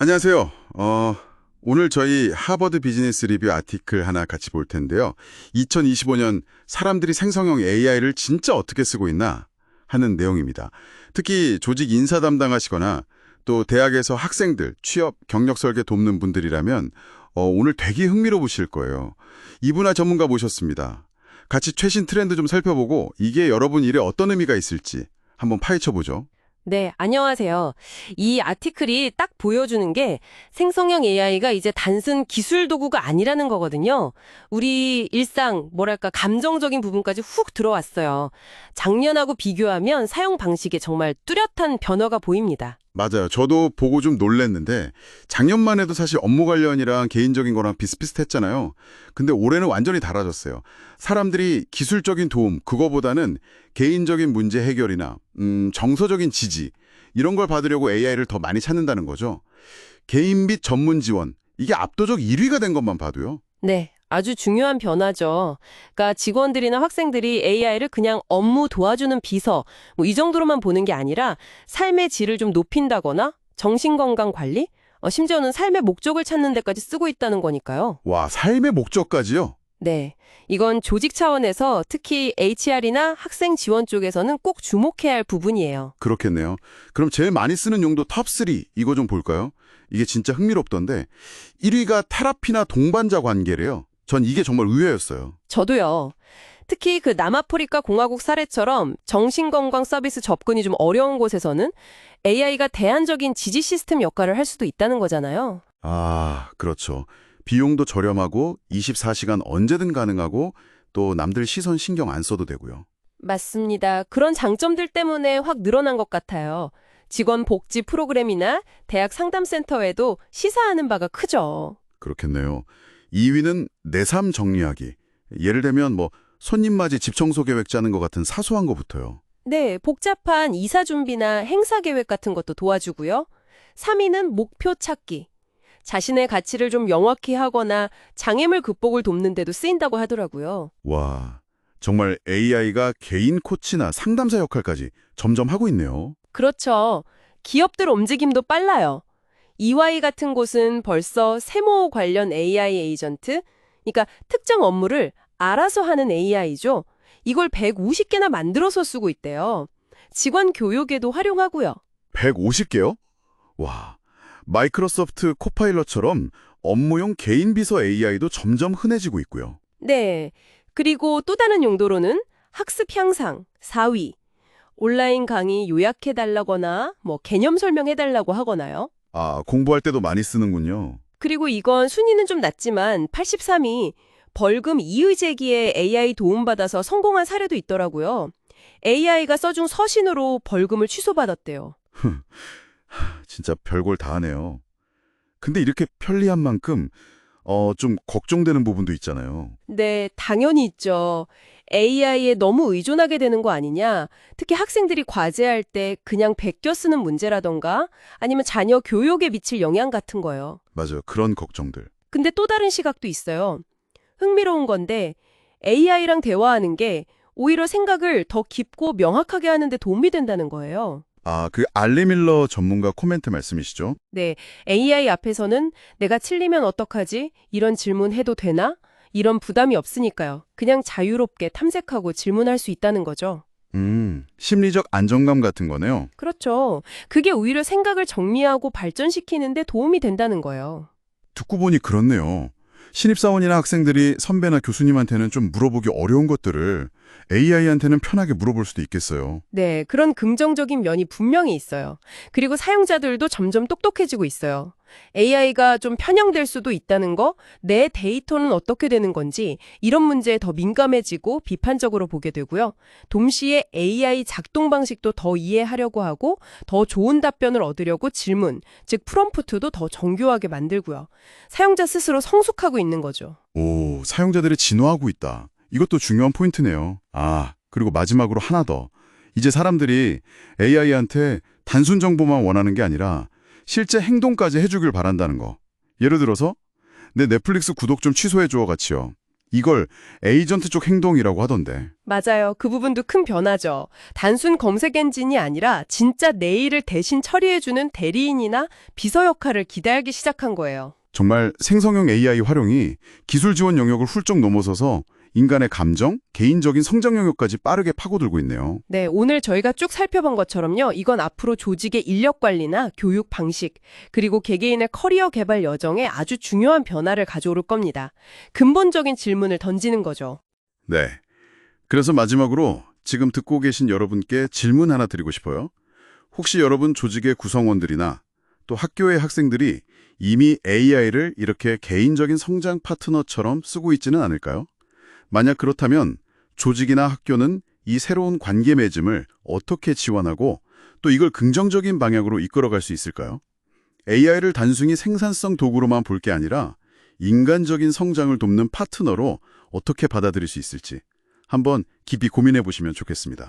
안녕하세요. 어, 오늘 저희 하버드 비즈니스 리뷰 아티클 하나 같이 볼 텐데요. 2025년 사람들이 생성형 AI를 진짜 어떻게 쓰고 있나 하는 내용입니다. 특히 조직 인사 담당하시거나 또 대학에서 학생들, 취업, 경력 설계 돕는 분들이라면 어, 오늘 되게 흥미로우실 거예요. 이분화 전문가 모셨습니다. 같이 최신 트렌드 좀 살펴보고 이게 여러분 일에 어떤 의미가 있을지 한번 파헤쳐보죠. 네, 안녕하세요. 이 아티클이 딱 보여주는 게 생성형 AI가 이제 단순 기술 도구가 아니라는 거거든요. 우리 일상, 뭐랄까, 감정적인 부분까지 훅 들어왔어요. 작년하고 비교하면 사용 방식에 정말 뚜렷한 변화가 보입니다. 맞아요. 저도 보고 좀 놀랬는데 작년만 해도 사실 업무 관련이랑 개인적인 거랑 비슷비슷했잖아요. 근데 올해는 완전히 달라졌어요. 사람들이 기술적인 도움 그거보다는 개인적인 문제 해결이나 음, 정서적인 지지 이런 걸 받으려고 AI를 더 많이 찾는다는 거죠. 개인 및 전문 지원 이게 압도적 1위가 된 것만 봐도요. 네, 아주 중요한 변화죠. 그러니까 직원들이나 학생들이 AI를 그냥 업무 도와주는 비서, 뭐 이 정도로만 보는 게 아니라 삶의 질을 좀 높인다거나 정신건강 관리, 어, 심지어는 삶의 목적을 찾는 데까지 쓰고 있다는 거니까요. 와 삶의 목적까지요. 네. 이건 조직 차원에서 특히 HR이나 학생 지원 쪽에서는 꼭 주목해야 할 부분이에요. 그렇겠네요. 그럼 제일 많이 쓰는 용도 탑3 이거 좀 볼까요? 이게 진짜 흥미롭던데 1위가 테라피나 동반자 관계래요. 전 이게 정말 의외였어요. 저도요. 특히 그 남아프리카 공화국 사례처럼 정신건강 서비스 접근이 좀 어려운 곳에서는 AI가 대안적인 지지 시스템 역할을 할 수도 있다는 거잖아요. 아, 그렇죠. 비용도 저렴하고 24시간 언제든 가능하고 또 남들 시선 신경 안 써도 되고요. 맞습니다. 그런 장점들 때문에 확 늘어난 것 같아요. 직원 복지 프로그램이나 대학 상담센터에도 시사하는 바가 크죠. 그렇겠네요. 2위는 내 삶 정리하기. 예를 들면 뭐 손님 맞이 집 청소 계획 짜는 것 같은 사소한 거부터요. 네, 복잡한 이사 준비나 행사 계획 같은 것도 도와주고요. 3위는 목표 찾기. 자신의 가치를 좀 명확히 하거나 장애물 극복을 돕는 데도 쓰인다고 하더라고요. 와, 정말 AI가 개인 코치나 상담사 역할까지 점점 하고 있네요. 그렇죠. 기업들 움직임도 빨라요. EY 같은 곳은 벌써 세모 관련 AI 에이전트, 그러니까 특정 업무를 알아서 하는 AI죠. 이걸 150개나 만들어서 쓰고 있대요. 직원 교육에도 활용하고요. 150개요? 와, 마이크로소프트 코파일럿처럼 업무용 개인 비서 AI도 점점 흔해지고 있고요. 네. 그리고 또 다른 용도로는 학습 향상, 4위. 온라인 강의 요약해달라거나 뭐 개념 설명해달라고 하거나요. 아, 공부할 때도 많이 쓰는군요. 그리고 이건 순위는 좀 낮지만 83위 벌금 이의 제기에 AI 도움받아서 성공한 사례도 있더라고요. AI가 써준 서신으로 벌금을 취소받았대요. 진짜 별걸 다 하네요. 근데 이렇게 편리한 만큼 어, 좀 걱정되는 부분도 있잖아요. 네, 당연히 있죠. AI에 너무 의존하게 되는 거 아니냐? 특히 학생들이 과제할 때 그냥 베껴 쓰는 문제라던가 아니면 자녀 교육에 미칠 영향 같은 거요. 맞아요. 그런 걱정들. 근데 또 다른 시각도 있어요. 흥미로운 건데 AI랑 대화하는 게 오히려 생각을 더 깊고 명확하게 하는 데 도움이 된다는 거예요. 아, 그 알리 밀러 전문가 코멘트 말씀이시죠? 네, AI 앞에서는 내가 틀리면 어떡하지? 이런 질문 해도 되나? 이런 부담이 없으니까요. 그냥 자유롭게 탐색하고 질문할 수 있다는 거죠. 음, 심리적 안정감 같은 거네요. 그렇죠. 그게 오히려 생각을 정리하고 발전시키는 데 도움이 된다는 거예요. 듣고 보니 그렇네요. 신입사원이나 학생들이 선배나 교수님한테는 좀 물어보기 어려운 것들을 AI한테는 편하게 물어볼 수도 있겠어요. 네, 그런 긍정적인 면이 분명히 있어요. 그리고 사용자들도 점점 똑똑해지고 있어요. AI가 좀 편향될 수도 있다는 거, 내 데이터는 어떻게 되는 건지 이런 문제에 더 민감해지고 비판적으로 보게 되고요. 동시에 AI 작동 방식도 더 이해하려고 하고 더 좋은 답변을 얻으려고 질문, 즉 프롬프트도 더 정교하게 만들고요. 사용자 스스로 성숙하고 있는 거죠. 오, 사용자들이 진화하고 있다. 이것도 중요한 포인트네요. 아, 그리고 마지막으로 하나 더. 이제 사람들이 AI한테 단순 정보만 원하는 게 아니라 실제 행동까지 해주길 바란다는 거. 예를 들어서 내 넷플릭스 구독 좀 취소해줘 같이요. 이걸 에이전트 쪽 행동이라고 하던데. 맞아요. 그 부분도 큰 변화죠. 단순 검색 엔진이 아니라 진짜 내 일을 대신 처리해주는 대리인이나 비서 역할을 기대하기 시작한 거예요. 정말 생성형 AI 활용이 기술 지원 영역을 훌쩍 넘어서서 인간의 감정, 개인적인 성장 영역까지 빠르게 파고들고 있네요. 네, 오늘 저희가 쭉 살펴본 것처럼요. 이건 앞으로 조직의 인력 관리나 교육 방식, 그리고 개개인의 커리어 개발 여정에 아주 중요한 변화를 가져올 겁니다. 근본적인 질문을 던지는 거죠. 네. 그래서 마지막으로 지금 듣고 계신 여러분께 질문 하나 드리고 싶어요. 혹시 여러분 조직의 구성원들이나 또 학교의 학생들이 이미 AI를 이렇게 개인적인 성장 파트너처럼 쓰고 있지는 않을까요? 만약 그렇다면 조직이나 학교는 이 새로운 관계 맺음을 어떻게 지원하고 또 이걸 긍정적인 방향으로 이끌어갈 수 있을까요? AI를 단순히 생산성 도구로만 볼 게 아니라 인간적인 성장을 돕는 파트너로 어떻게 받아들일 수 있을지 한번 깊이 고민해 보시면 좋겠습니다.